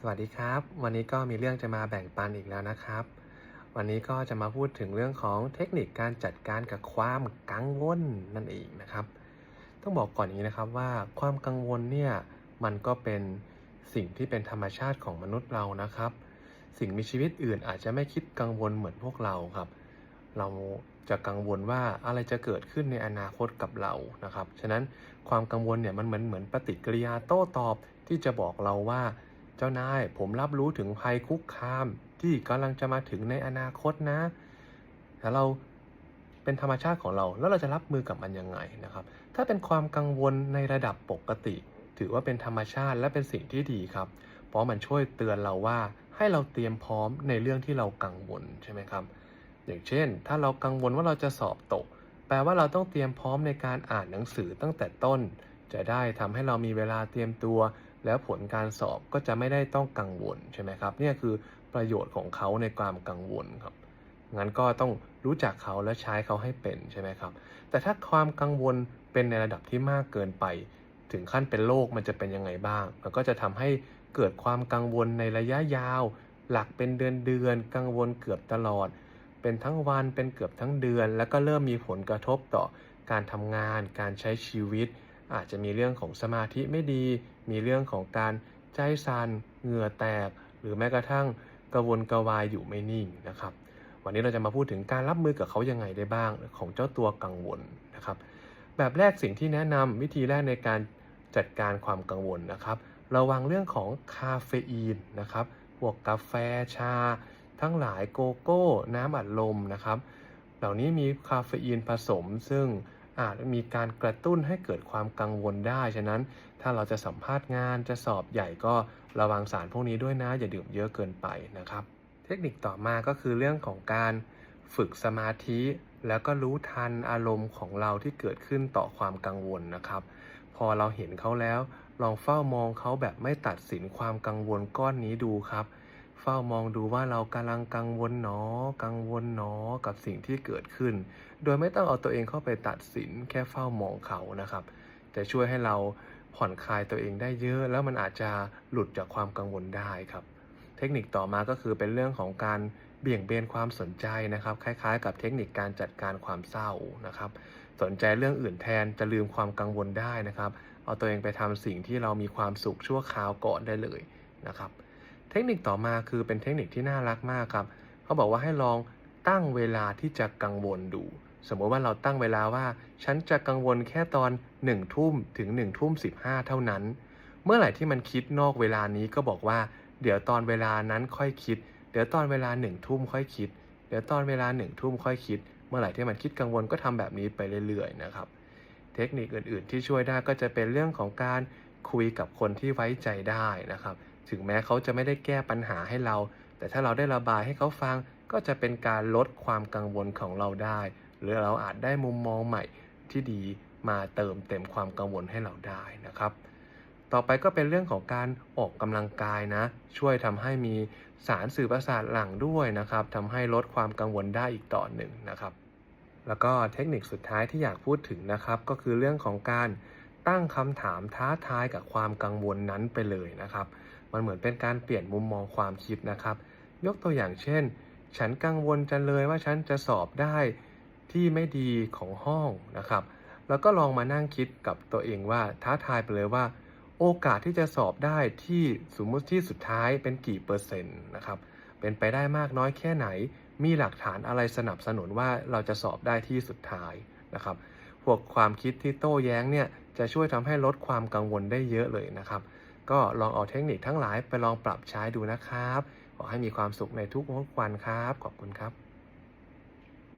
สวัสดีครับ วันนี้ก็มีเรื่องจะมาแบ่งปันอีกแล้วนะครับ วันนี้ก็จะมาพูดถึงเรื่องของเทคนิคการจัดการกับความกังวลนั่นเองนะครับ ต้องบอกก่อนอย่างนี้นะครับว่าความกังวลเนี่ยมันก็เป็นสิ่งที่เป็นธรรมชาติของมนุษย์เรานะครับ สิ่งมีชีวิตอื่นอาจจะไม่คิดกังวลเหมือนพวกเราครับ เราจะกังวลว่าอะไรจะเกิดขึ้นในอนาคตกับเรานะครับ ฉะนั้นความกังวลเนี่ยมันเหมือนเหมือนปฏิกิริยาโต้ตอบที่จะบอกเราว่า เจ้านายผมรับรู้ถึงภัยคุกคามที่กำลังจะมาถึงในอนาคตนะแต่เราเป็นธรรมชาติของเรา แล้วเราจะรับมือกับมันยังไงนะครับ ถ้าเป็นความกังวลในระดับปกติ ถือว่าเป็นธรรมชาติและเป็นสิ่งที่ดีครับ เพราะมันช่วยเตือนเราว่าให้เราเตรียมพร้อมในเรื่องที่เรากังวลใช่ไหมครับ อย่างเช่น ถ้าเรากังวลว่าเราจะสอบตก แปลว่าเราต้องเตรียมพร้อมในการอ่านหนังสือตั้งแต่ต้น จะได้ทำให้เรามีเวลาเตรียมตัว แล้วผลการสอบก็จะไม่ได้ต้องกังวลใช่ไหมครับเนี่ยคือประโยชน์ของเขาในความกังวลครับงั้นก็ต้องรู้จักเขาและใช้เขาให้เป็นใช่ไหมครับ แต่ถ้าความกังวลเป็นในระดับที่มากเกินไป ถึงขั้นเป็นโรคมันจะเป็นยังไงบ้าง มันก็จะทำให้เกิดความกังวลในระยะยาว หลักเป็นเดือนเดือน กังวลเกือบตลอด เป็นทั้งวันเป็นเกือบทั้งเดือน แล้วก็เริ่มมีผลกระทบต่อการทำงาน การใช้ชีวิต อาจจะมีเรื่องของสมาธิไม่ดี มีเรื่องของการใจสัน่นเหงื่อแตก หรือแม้กระทั่งกระวนกระวายอยู่ไม่นิ่งนะครับ วันนี้เราจะมาพูดถึงการรับมือกับเขายังไงได้บ้างของเจ้าตัวกังวลนะครับ แบบแรกสิ่งที่แนะนำวิธีแรกในการจัดการความกังวลนะครับ ระวังเรื่องของคาเฟอีนนะครับพวกกาแฟชา ทั้งหลายโกโก้ น้ำอัดลมนะครับ เหล่านี้มีคาเฟอีนผสมซึ่ง อาจมีการกระตุ้นให้เกิดความกังวลได้ ฉะนั้นถ้าเราจะสัมภาษณ์งานจะสอบใหญ่ก็ระวังสารพวกนี้ด้วยนะ อย่าดื่มเยอะเกินไปนะครับ เทคนิคต่อมาก็คือเรื่องของการฝึกสมาธิ แล้วก็รู้ทันอารมณ์ของเราที่เกิดขึ้นต่อความกังวลนะครับ พอเราเห็นเขาแล้ว ลองเฝ้ามองเขาแบบไม่ตัดสินความกังวลก้อนนี้ดูครับ เฝ้ามองดูว่าเรากำลังกังวลหนอ กังวลหนอกับสิ่งที่เกิดขึ้น โดยไม่ต้องเอาตัวเองเข้าไปตัดสินแค่เฝ้ามองเขานะครับ จะช่วยให้เราผ่อนคลายตัวเองได้เยอะ แล้วมันอาจจะหลุดจากความกังวลได้ครับ เทคนิคต่อมาก็คือเป็นเรื่องของการเบี่ยงเบนความสนใจนะครับ คล้ายๆ กับเทคนิคการจัดการความเศร้านะครับ สนใจเรื่องอื่นแทนจะลืมความกังวลได้นะครับ เอาตัวเองไปทำสิ่งที่เรามีความสุขชั่วคราวก่อนได้เลยนะครับ ทคนิคต่อมาคือเป็นเทคนิคที่น่ารักมากครับเขาบอกว่าให้ลองตั้งเวลาที่จะกังวลดู สมมติว่าเราตั้งเวลาว่า ฉันจะกังวลแค่ตอน1นึ่ทุ่มถึง1นึ่ทุ่มสิเท่านั้น เมื่อไหร่ที่มันคิดนอกเวลานี้ก็บอกว่า เดี๋ยวตอนเวลานั้นค่อยคิด เดี๋ยวตอนเวลาหนึ่งทุ่มค่อยคิด เดี๋ยวตอนเวลาหนึ่งทุ่มค่อยคิด เมื่อไหร่ที่มันคิดกังวลก็ทำแบบนี้ไปเรื่อยๆนะครับ เทคนิคอื่นๆ ที่ช่วยได้ก็จะเป็นเรื่องของการคุยกับคนที่ไว้ใจได้นะครับ ถึงแม้เขาจะไม่ได้แก้ปัญหาให้เรา แต่ถ้าเราได้ระบายให้เขาฟัง ก็จะเป็นการลดความกังวลของเราได้ หรือเราอาจได้มุมมองใหม่ที่ดีมาเติมเต็มความกังวลให้เราได้นะครับ ต่อไปก็เป็นเรื่องของการออกกำลังกายนะ ช่วยทำให้มีสารสื่อประสาทหลั่งด้วยนะครับทำให้ลดความกังวลได้อีกต่อหนึ่งนะครับ แล้วก็เทคนิคสุดท้ายที่อยากพูดถึงนะครับ ก็คือเรื่องของการตั้งคำถามท้าทายกับความกังวลนั้นไปเลยนะครับ มันเหมือนเป็นการเปลี่ยนมุมมองความคิดนะครับ ยกตัวอย่างเช่น ฉันกังวลจังเลยว่าฉันจะสอบได้ที่ไม่ดีของห้องนะครับ แล้วก็ลองมานั่งคิดกับตัวเองว่าท้าทายไปเลยว่า โอกาสที่จะสอบได้ที่สมมติที่สุดท้ายเป็นกี่เปอร์เซ็นต์นะครับเป็นไปได้มากน้อยแค่ไหน มีหลักฐานอะไรสนับสนุนว่าเราจะสอบได้ที่สุดท้ายนะครับ พวกความคิดที่โต้แย้งเนี่ยจะช่วยทำให้ลดความกังวลได้เยอะเลยนะครับ ก็ลองเอาเทคนิคทั้งหลายไปลองปรับใช้ดูนะครับ ขอให้มีความสุขในทุกวันครับ ขอบคุณครับ